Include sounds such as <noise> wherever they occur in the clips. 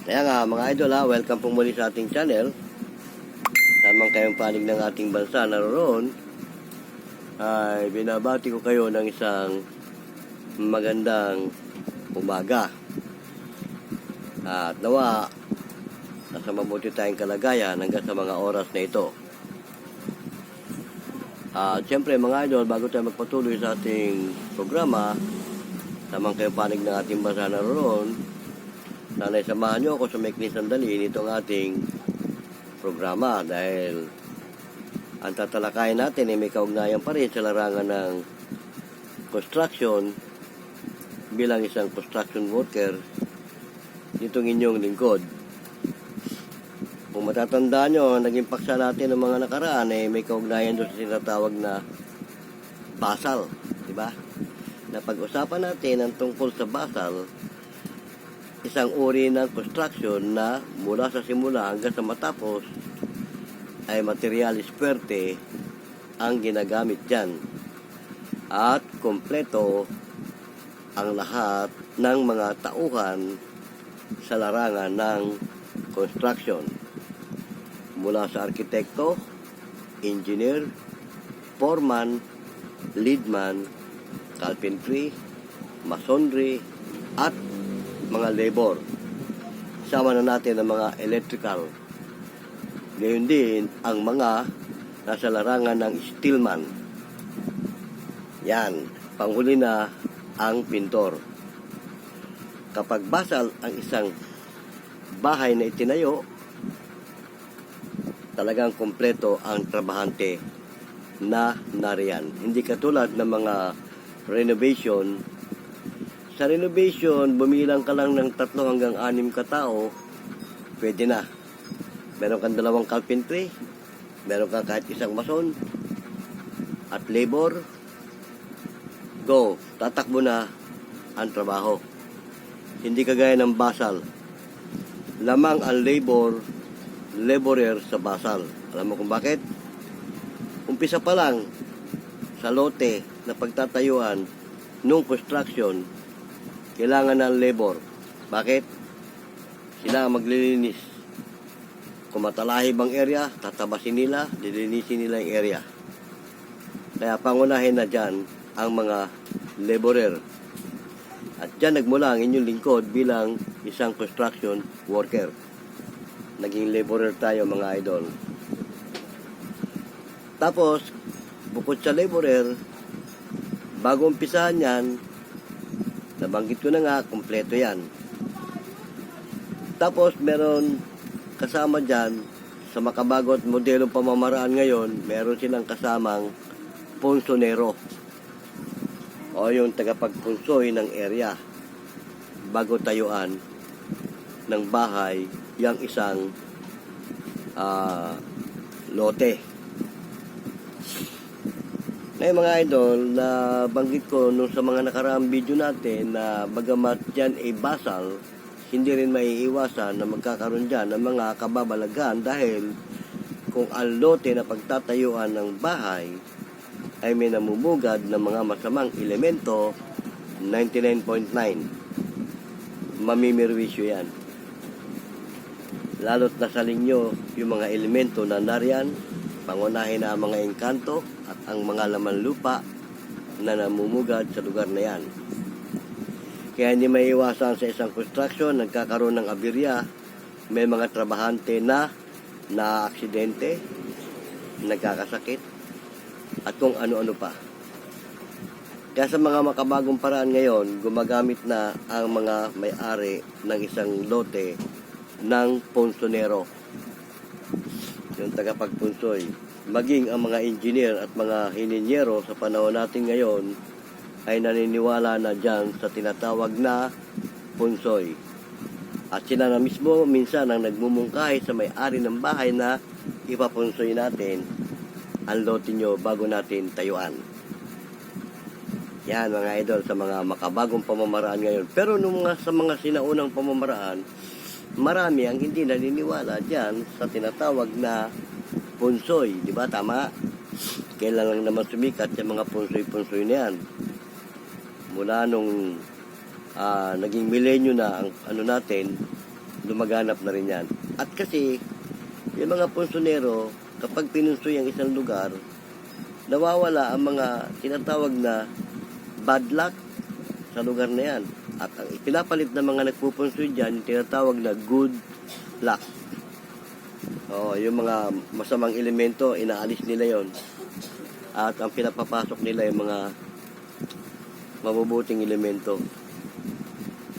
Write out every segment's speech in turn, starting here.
Kaya nga mga idol ha, welcome po muli sa ating channel. Tamang kayong panig ng ating bansa naroon ay binabati ko kayo ng isang magandang umaga. At nawa, nasa mabuti tayong kalagayan hanggang sa mga oras na ito. At siyempre mga idol, bago tayo magpatuloy sa ating programa, tamang kayong panig ng ating bansa naroon, Sana'y samahan nyo ako sa maikling sandali nitong ating programa dahil ang tatalakayin natin ay may kaugnayan pa rin sa larangan ng construction bilang isang construction worker nitong inyong lingkod. Kung matatandaan nyo, naging paksa natin ng mga nakaraan ay may kaugnayan doon sa sinatawag na basal. Di ba? Na pag-usapan natin ang tungkol sa basal, isang uri ng construction na mula sa simula hanggang sa matapos ay materialis puwerte ang ginagamit dyan. At kompleto ang lahat ng mga tauhan sa larangan ng construction. Mula sa arkitekto, engineer, foreman, leadman, carpentry, masonry, at mga labor. Sama na natin ang mga electrical. Ngayon din, ang mga nasa larangan ng steelman. Yan, panghuli na ang pintor. Kapag basal ang isang bahay na itinayo, talagang kompleto ang trabahante na nariyan. Hindi katulad ng mga renovation sa renovation, bumilang ka lang ng tatlo hanggang anim katao, pwede na. Meron kang dalawang carpentry, meron kang kahit isang mason, at labor, go, tatakbo na ang trabaho. Hindi kagaya ng basal. Lamang ang labor, laborer sa basal. Alam mo kung bakit? Umpisa pa lang sa lote na pagtatayuan nung construction, kailangan ng labor. Bakit? Sila ang maglilinis. Kung matalahib ang area, tatabasin nila, lilinisin nila yung area. Kaya pangunahin na dyan ang mga laborer. At dyan nagmula ang inyong lingkod bilang isang construction worker. Naging laborer tayo mga idol. Tapos, bukod sa laborer, bago umpisahan yan, Nabanggit ko na nga, kompleto yan. Tapos meron kasama dyan, sa makabagot modelong pamamaraan ngayon, meron silang kasamang ponsonero. O yung tagapagpunsoy ng area bago tayuan ng bahay yung isang ah, lote. Ngayon mga idol, na banggit ko nung sa mga nakaraang video natin na bagamat dyan ay basal, hindi rin maiiwasan na magkakaroon dyan ng mga kababalaghan dahil kung ang lote na pagtatayuan ng bahay ay may namumugad ng mga masamang elemento, 99.9. Mamimirwisyo yan. Lalo't nasaling nyo yung mga elemento na nariyan, pangunahin na ang mga engkanto at ang mga laman lupa na namumugad sa lugar na yan. Kaya hindi may iwasan sa isang construction, nagkakaroon ng aberya, may mga trabahante na na aksidente, nagkakasakit, at kung ano-ano pa. Kaya sa mga makabagong paraan ngayon, gumagamit na ang mga may-ari ng isang lote ng ponsonero yung tagapagpunsoy. Maging ang mga engineer at mga hininyero sa panahon natin ngayon ay naniniwala na dyan sa tinatawag na punsoy. At sila na mismo minsan ang nagmumungkahi sa may-ari ng bahay na ipapunsoy natin ang lote nyo bago natin tayuan. Yan mga idol sa mga makabagong pamamaraan ngayon. Pero nung mga, sa mga sinaunang pamamaraan, marami ang hindi naniniwala dyan sa tinatawag na punsoy. Di ba? Tama? Kailan lang naman sumikat yung mga punsoy-punsoy na yan. Mula nung ah, naging milenyo na ang ano natin, lumaganap na rin yan. At kasi, yung mga punsunero, kapag pinunsoy ang isang lugar, nawawala ang mga tinatawag na bad luck sa lugar na yan. At ang ipinapalit ng mga nagpupunsoy dyan, tinatawag na good luck. Oo, yung mga masamang elemento, inaalis nila yon At ang pinapapasok nila yung mga mabubuting elemento.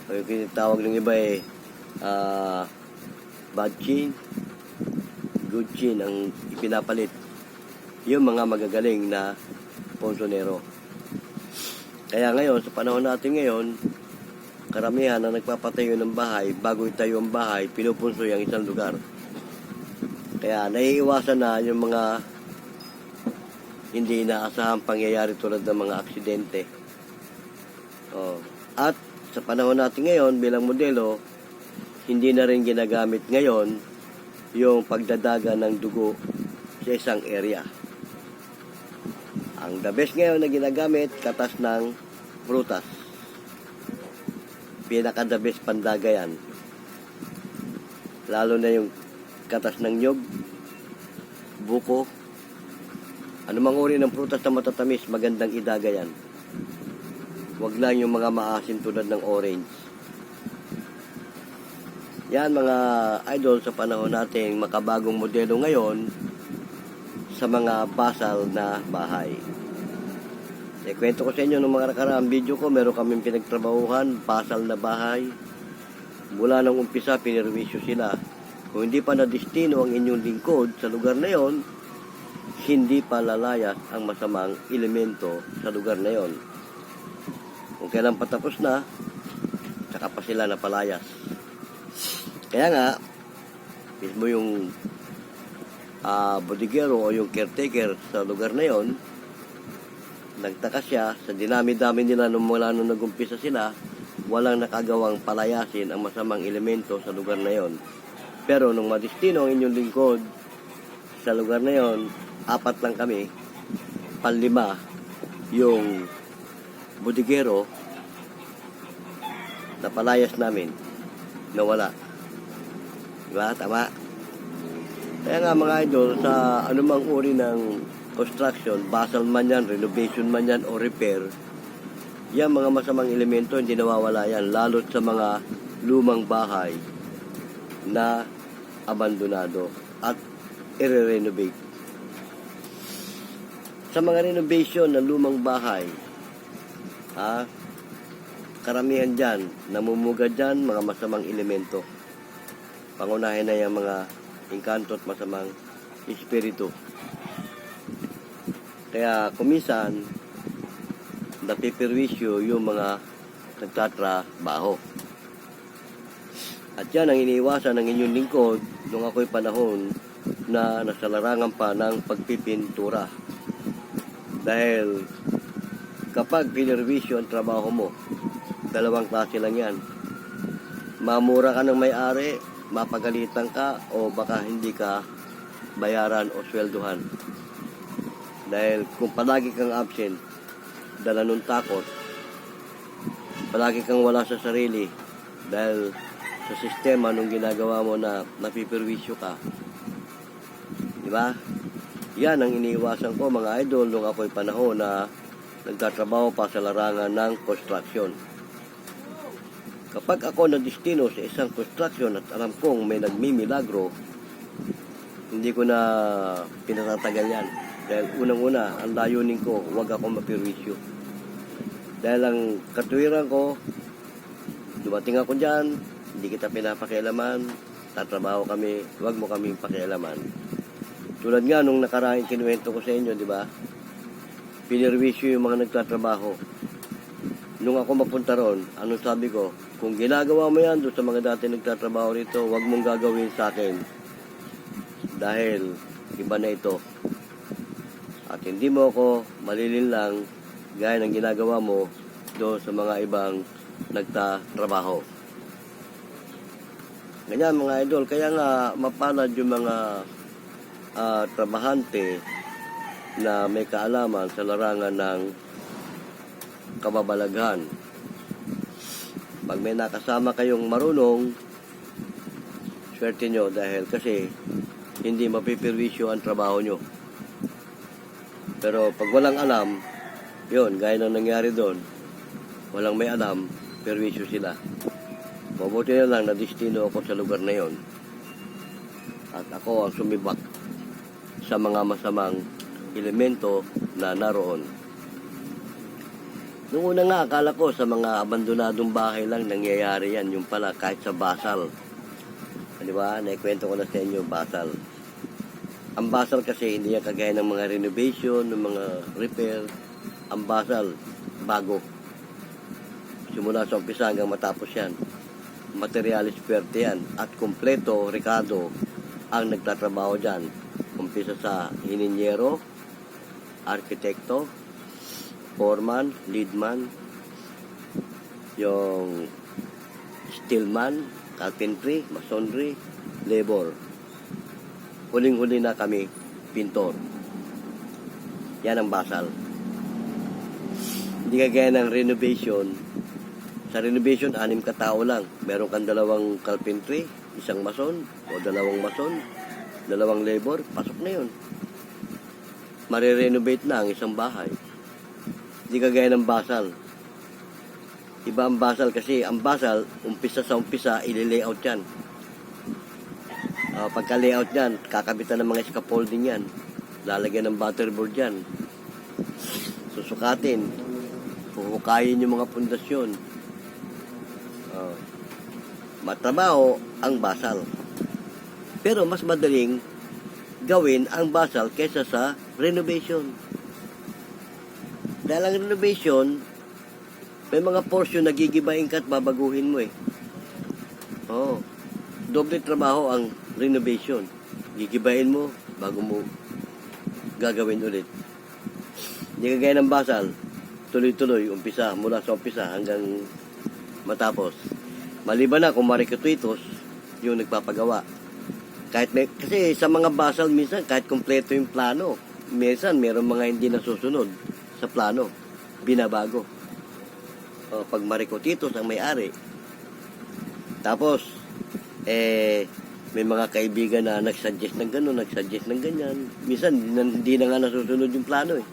O yung tinatawag ng iba eh, ah, bad chin, good chin ang ipinapalit. Yung mga magagaling na ponsonero. Kaya ngayon, sa panahon natin ngayon, karamihan na nagpapatayo ng bahay, bago itayo ang bahay, pinupunsoy ang isang lugar. Kaya naiiwasan na yung mga hindi inaasahang pangyayari tulad ng mga aksidente. Oh. At sa panahon natin ngayon bilang modelo, hindi na rin ginagamit ngayon yung pagdadaga ng dugo sa isang area. Ang the best ngayon na ginagamit, katas ng prutas. Pinaka the best pandaga yan. Lalo na yung katas ng nyog, buko, anumang uri ng prutas na matatamis, magandang idaga yan. Huwag lang yung mga maasin tulad ng orange. Yan mga idol sa panahon nating makabagong modelo ngayon sa mga basal na bahay. E, kwento ko sa inyo ng mga nakaraang video ko, meron kaming pinagtrabahuhan, basal na bahay. Mula nang umpisa, pinirwisyo sila. Kung hindi pa na-destino ang inyong lingkod sa lugar na yon, hindi pa lalayas ang masamang elemento sa lugar na yon. Kung kailan patapos na, saka pa sila napalayas. Kaya nga, mismo yung ah bodigero o yung caretaker sa lugar na yon, nagtaka siya sa dinami-dami nila nung mula nung nagumpisa sila, walang nakagawang palayasin ang masamang elemento sa lugar na yon. Pero nung madistino ang inyong lingkod sa lugar na yon, apat lang kami, panlima yung bodigero na palayas namin nawala. Diba? Tama? Kaya nga mga idol, sa anumang uri ng construction, basal man yan, renovation man yan, o repair, yan mga masamang elemento, hindi nawawala yan, lalo't sa mga lumang bahay na abandonado at i-renovate. Sa mga renovation ng lumang bahay, ha, karamihan dyan, namumuga dyan, mga masamang elemento. Pangunahin na yung mga inkanto at masamang espiritu. Kaya kumisan, napipirwisyo yung mga nagtatrabaho. At yan ang iniiwasan ng inyong lingkod nung ako'y panahon na nasa larangan pa ng pagpipintura. Dahil kapag pinirwisyo ang trabaho mo, dalawang klase lang yan. Mamura ka ng may-ari, mapagalitan ka, o baka hindi ka bayaran o swelduhan. Dahil kung palagi kang absent, dala nung takot, palagi kang wala sa sarili, dahil sa sistema nung ginagawa mo na napipirwisyo ka. Di ba? Yan ang iniiwasan ko mga idol nung ako'y panahon na nagtatrabaho pa sa larangan ng construction. Kapag ako na-destino sa isang construction at alam kong may nagmimilagro, hindi ko na pinatatagal yan. Dahil unang-una, ang layunin ko, huwag ako mapirwisyo. Dahil ang katuwiran ko, dumating ako dyan, hindi kita pinapakialaman, tatrabaho kami, huwag mo kaming pakialaman. Tulad nga nung nakaraang kinuwento ko sa inyo, di ba? Pinirwisyo yung mga nagtatrabaho. Nung ako mapunta ron, anong sabi ko? Kung ginagawa mo yan doon sa mga dati nagtatrabaho rito, huwag mong gagawin sa akin. Dahil iba na ito. At hindi mo ako malilin lang gaya ng ginagawa mo doon sa mga ibang nagtatrabaho. Ganyan mga idol, kaya nga mapalad yung mga ah, trabahante na may kaalaman sa larangan ng kababalaghan. Pag may nakasama kayong marunong, swerte nyo dahil kasi hindi mapipirwisyo ang trabaho nyo. Pero pag walang alam, yun, gaya ng nangyari doon, walang may alam, perwisyo sila. Mabuti na lang na destino ako sa lugar na yon. At ako ang sumibak sa mga masamang elemento na naroon. Noong una nga, akala ko sa mga abandonadong bahay lang nangyayari yan. Yung pala, kahit sa Basal. Di ba? Naikwento ko na sa inyo, Basal. Ang Basal kasi hindi yan kagaya ng mga renovation, ng mga repair. Ang Basal, bago. Simula sa umpisa hanggang matapos yan. Materialis swerte yan. At kompleto, Ricardo, ang nagtatrabaho dyan. Umpisa sa hininyero, arkitekto, foreman, leadman, yung steelman, carpentry, masonry, labor. Huling-huli na kami, pintor. Yan ang basal. Hindi kagaya ng renovation. Sa renovation, anim ka tao lang. Meron kang dalawang carpentry, isang mason, o dalawang mason, dalawang labor, pasok na yun. Marirenovate na ang isang bahay. Hindi kagaya ng basal. Iba ang basal kasi ang basal, umpisa sa umpisa, ili-layout yan. Uh, pagka-layout yan, kakabitan ng mga scaffolding yan. Lalagyan ng butterboard yan. Susukatin. Huhukayin yung mga pundasyon. Uh, matrabaho ang basal. Pero mas madaling gawin ang basal kaysa sa renovation. Dahil ang renovation, may mga portion na gigibain ka at babaguhin mo eh. Oo. Doble trabaho ang renovation. Gigibain mo bago mo gagawin ulit. Hindi kagaya ng basal, tuloy-tuloy, umpisa, mula sa umpisa hanggang matapos. Maliban na kung marikituitos, yung nagpapagawa. Kahit may, kasi sa mga basal minsan, kahit kompleto yung plano, minsan meron mga hindi nasusunod sa plano, binabago. O, pag marikotitos ang may-ari. Tapos, eh, may mga kaibigan na nagsuggest ng gano'n, nagsuggest ng ganyan. Minsan, hindi na, hindi na nga nasusunod yung plano eh.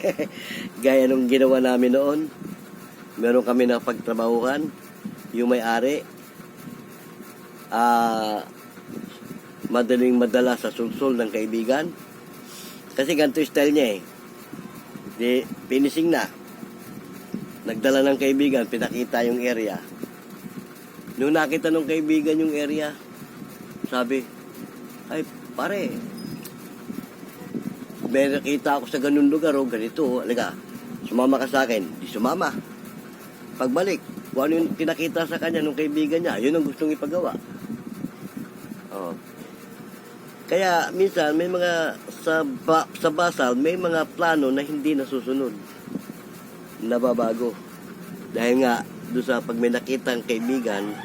<laughs> Gaya nung ginawa namin noon, meron kami na pagtrabahuhan, yung may-ari, ah, madaling madala sa sulsol ng kaibigan. Kasi ganito style niya eh. Di, finishing na. Nagdala ng kaibigan, pinakita yung area. Nung nakita ng kaibigan yung area, sabi, ay pare, may nakita ako sa ganun lugar o ganito, alaga, sumama ka sa akin. Di sumama. Pagbalik, kung ano yung pinakita sa kanya ng kaibigan niya, yun ang gustong ipagawa. Oh. Kaya minsan may mga sa ba, sa basal may mga plano na hindi nasusunod. Nababago. Dahil nga doon sa pag may nakitang kaibigan,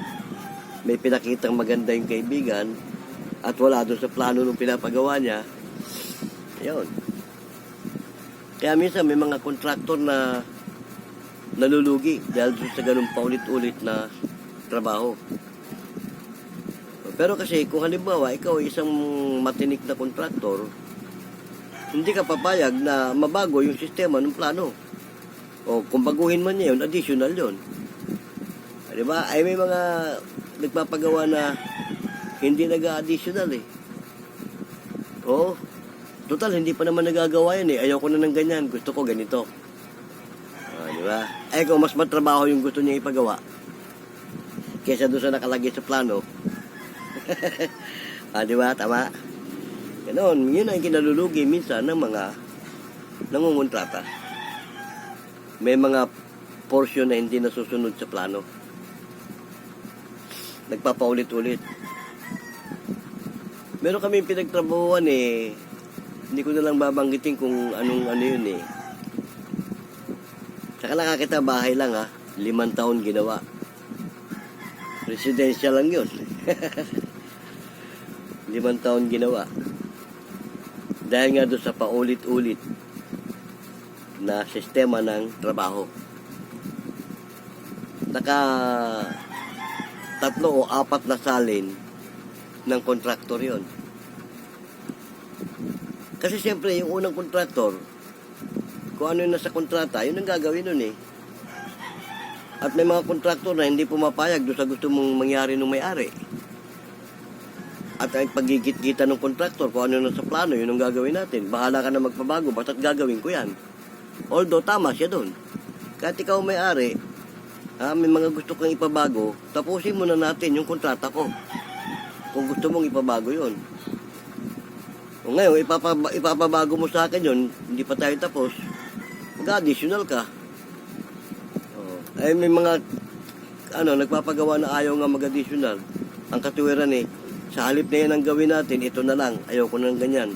may pinakitang maganda yung kaibigan at wala doon sa plano nung pinapagawa niya. Yun. Kaya minsan may mga kontraktor na nalulugi dahil sa ganun paulit-ulit na trabaho. Pero kasi kung halimbawa ikaw ay isang matinik na kontraktor, hindi ka papayag na mabago yung sistema ng plano. O kung baguhin man niya yun, additional yun. Di ba? Ay may mga nagpapagawa na hindi nag-additional eh. Oo. Total, hindi pa naman nagagawa yan eh. Ayaw ko na ng ganyan. Gusto ko ganito. Ah, di ba? Ay kung mas matrabaho yung gusto niya ipagawa, kesa doon sa nakalagay sa plano, <laughs> ah, di ba? Tama. Ganon. Yun ang kinalulugi minsan ng mga nangungontrata. May mga portion na hindi nasusunod sa plano. Nagpapaulit-ulit. Meron kami pinagtrabahuan eh. Hindi ko na lang babanggitin kung anong ano yun eh. Saka nakakita bahay lang ha. Limang taon ginawa. Residential lang yun. <laughs> Limang taon ginawa. Dahil nga doon sa paulit-ulit na sistema ng trabaho. Naka tatlo o apat na salin ng kontraktor yon. Kasi siyempre, yung unang kontraktor, kung ano yung nasa kontrata, yun ang gagawin nun eh. At may mga kontraktor na hindi pumapayag doon sa gusto mong mangyari ng may-ari. At ang pagigit-gita ng kontraktor, kung ano nasa plano, yun ang gagawin natin. Bahala ka na magpabago, basta't gagawin ko yan. Although, tama siya doon. Kahit ikaw may-ari, ah, may mga gusto kang ipabago, tapusin muna natin yung kontrata ko. Kung gusto mong ipabago yun. O ngayon, ipapaba- ipapabago mo sa akin yun, hindi pa tayo tapos, mag-additional ka. Oh. Ay, may mga, ano, nagpapagawa na ayaw nga mag-additional. Ang katuwiran eh, sa halip na yan ang gawin natin, ito na lang, ayaw ko ng ganyan.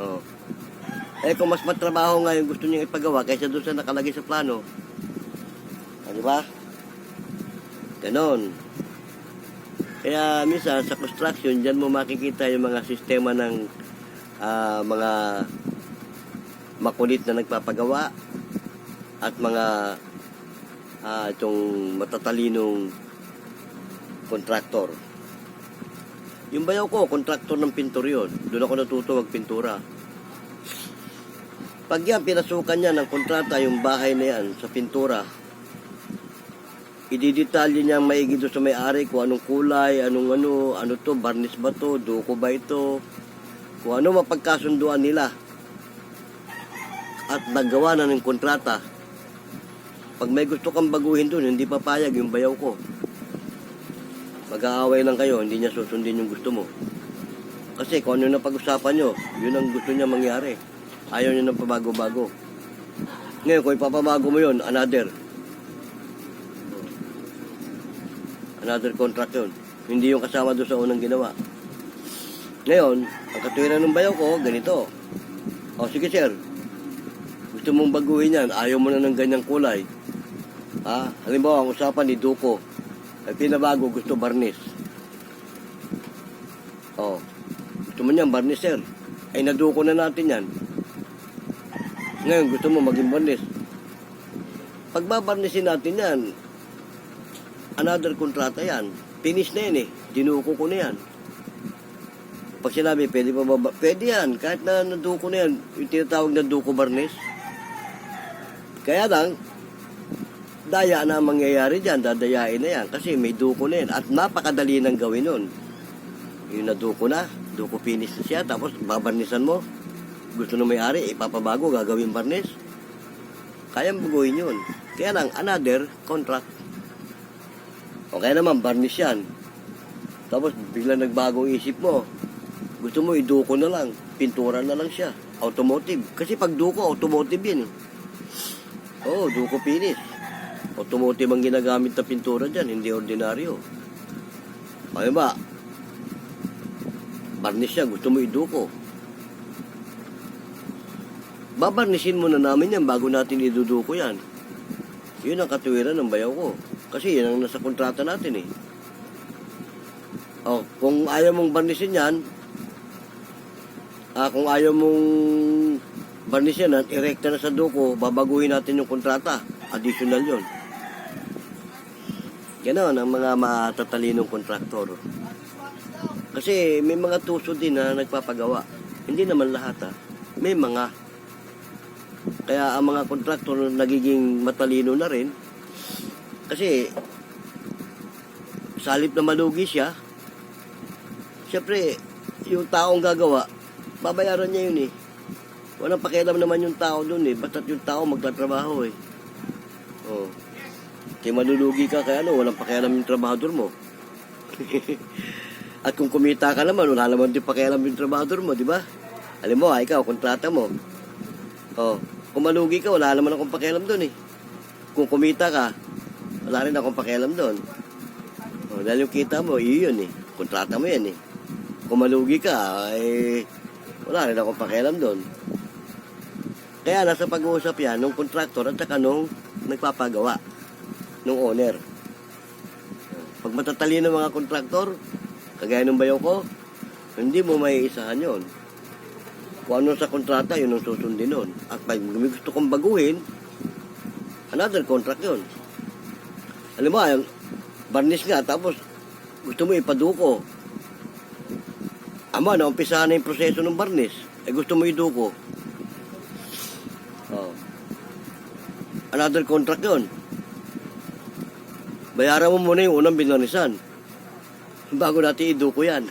Oh. Eh, kung mas matrabaho nga yung gusto niyang ipagawa kaysa doon sa nakalagay sa plano. Ah, di ba? Ganon. Kaya minsan sa construction, dyan mo makikita yung mga sistema ng ah, mga makulit na nagpapagawa at mga ah, itong matatalinong kontraktor. Yung bayaw ko, kontraktor ng pintor yun. Doon ako natuto magpintura. Pag yan, pinasukan niya ng kontrata yung bahay na yan sa pintura, ididetalye niya maigi doon sa may-ari kung anong kulay, anong ano, ano to, barnis ba to, duko ba ito, kung ano mapagkasunduan nila. At nagawa na ng kontrata. Pag may gusto kang baguhin doon, hindi papayag yung bayaw ko. Mag-aaway lang kayo, hindi niya susundin yung gusto mo. Kasi kung ano na pag-usapan nyo, yun ang gusto niya mangyari. Ayaw niya ng pabago-bago. Ngayon, kung ipapabago mo yun, another. Another contract yun. Hindi yung kasama doon sa unang ginawa. Ngayon, ang katuwiran ng bayaw ko, ganito. O, sige sir. Gusto mong baguhin yan, ayaw mo na ng ganyang kulay. Ha? Halimbawa, ang usapan ni Duko. Ay pinabago, gusto barnis. O, gusto mo niyan, barnis sir. Ay naduko na natin yan. Ngayon, gusto mo maging barnis. Pagbabarnisin natin yan, another kontrata yan. Finish na yan eh. Dinuko ko na yan. Pag sinabi, pwede pa ba- Pwede yan. Kahit na naduko na yan, yung tinatawag na duko barnis. Kaya lang, daya na ang mangyayari dyan, dadayain na yan. Kasi may duko na yan. At napakadali nang gawin nun. Yung naduko na, duko finish na siya, tapos babarnisan mo. Gusto na may-ari, ipapabago, gagawin barnis. Kayang baguhin yun. Kaya lang, another contract. O kaya naman, barnis yan. Tapos, bigla nagbago ang isip mo. Gusto mo, iduko na lang. Pintura na lang siya. Automotive. Kasi pag duko, automotive eh. Oo, duko finish. Automotive ang ginagamit na pintura dyan, hindi ordinaryo. Kaya ba, barnis siya, gusto mo iduko. Babarnisin muna namin yan bago natin iduduko yan. Yun ang katuwiran ng bayaw ko. Kasi yan ang nasa kontrata natin eh. Oh, kung ayaw mong barnisin yan, ah, kung ayaw mong barnisin yan, irekta na sa duko, babaguhin natin yung kontrata. Additional yon. Ganon ang mga matatalinong kontraktor. Kasi may mga tuso din na nagpapagawa. Hindi naman lahat ha. May mga. Kaya ang mga kontraktor nagiging matalino na rin. Kasi sa halip na malugi siya, siyempre, yung taong gagawa, babayaran niya yun eh. Walang pakialam naman yung tao dun eh. Basta't yung tao magtatrabaho eh. Oh. Kaya malulugi ka kaya ano, walang pakialam yung trabahador mo. <laughs> At kung kumita ka naman, wala naman din pakialam yung trabahador mo, di ba? Alam mo, ah, ikaw, kontrata mo. Oh, kung malugi ka, wala naman akong pakialam doon eh. Kung kumita ka, wala rin akong pakialam doon. Oh, dahil yung kita mo, iyon eh. Kontrata mo yan eh. Kung malugi ka, eh, wala rin akong pakialam doon. Kaya nasa pag-uusap yan nung kontraktor at saka nung nagpapagawa, nung owner. Pag matatalino ng mga kontraktor, kagaya ng bayaw ko, hindi mo may isahan yon. Kung ano sa kontrata, yun ang susundin nun. At pag gusto kong baguhin, another contract yun. Alam mo, yung barnish nga, tapos gusto mo ipaduko. Ama, naumpisahan na yung proseso ng barnis. Eh, gusto mo iduko. Another contract yun. Bayaran mo muna yung unang binanisan. Bago natin iduko yan.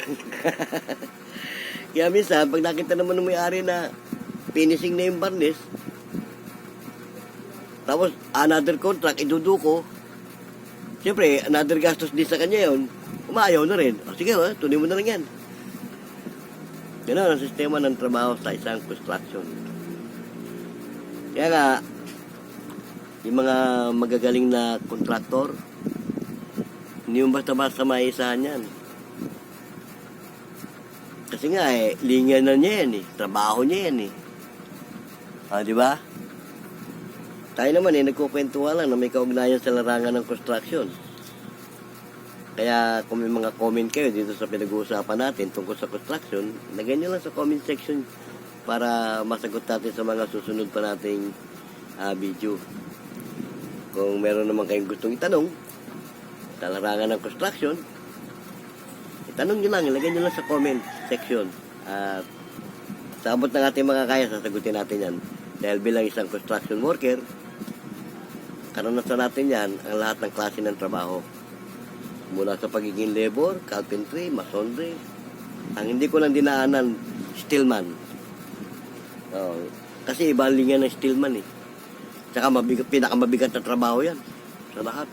<laughs> Kaya minsan, pag nakita naman ng may-ari na finishing na yung barnis, tapos another contract, iduduko, siyempre, another gastos din sa kanya yun, umayaw na rin. O sige, oh, tuloy mo na lang yan. Yan ang sistema ng trabaho sa isang construction. Kaya nga, yung mga magagaling na kontraktor, hindi mo basta-basta maisahan yan. Kasi nga eh, linya na niya yan eh. Trabaho niya yan eh. Ah, di ba? Tayo naman eh, nagkukwentuhan lang na may kaugnayan sa larangan ng construction. Kaya kung may mga comment kayo dito sa pinag-uusapan natin tungkol sa construction, lagyan nyo lang sa comment section para masagot natin sa mga susunod pa nating ah, video. Kung meron naman kayong gustong itanong sa larangan ng construction, itanong nyo lang, ilagay nyo lang sa comment section. At sa abot ng ating mga kaya, sasagutin natin yan. Dahil bilang isang construction worker, karanasan natin yan ang lahat ng klase ng trabaho. Mula sa pagiging labor, carpentry, masonry. Ang hindi ko lang dinaanan, steelman. Oh, kasi iba ang ng steelman eh. Tsaka mabigat, pinakamabigat na trabaho yan sa lahat.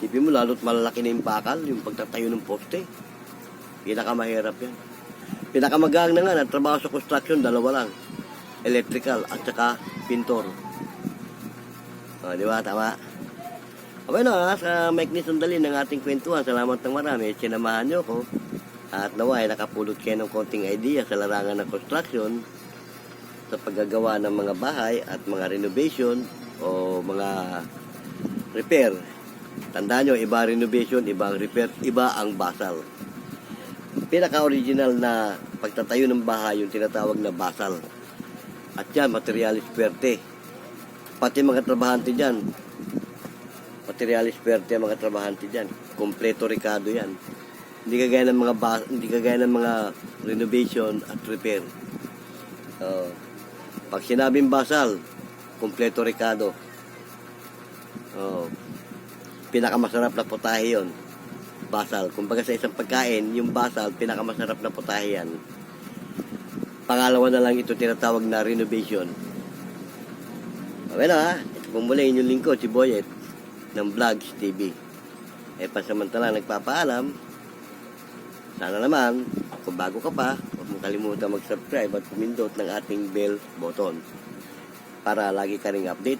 Isipin mo, lalo't malalaki na yung bakal, yung pagtatayo ng poste. Pinakamahirap yan. Pinakamagaan na nga na trabaho sa construction, dalawa lang. Electrical at saka pintor. O, di ba? Tama. Okay na, sa Mike ni Sandali ng ating kwentuhan. Salamat ng marami. Sinamahan niyo ko. At nawa ay nakapulot kayo ng konting idea sa larangan ng construction sa paggagawa ng mga bahay at mga renovation o mga repair. Tandaan nyo, iba renovation, iba ang repair, iba ang basal. Pinaka-original na pagtatayo ng bahay, yung tinatawag na basal. At yan, materialis perte. Pati mga trabahante dyan, materialis perte ang mga trabahante dyan. Kompleto rikado yan. Hindi kagaya ng mga hindi kagaya ng mga renovation at repair. Oh. Pag sinabing basal, kompleto rikado. Oh. Pinakamasarap na putahe yon. Basal. Kumbaga sa isang pagkain, yung basal, pinakamasarap na putahe yan. Pangalawa na lang ito tinatawag na renovation. Na ha. Ito pong muli inyong lingkod, si Boyet ng Vlogs TV. Eh, pasamantala nagpapaalam. Sana naman, kung bago ka pa, kalimutan mag-subscribe at pumindot ng ating bell button para lagi ka ring update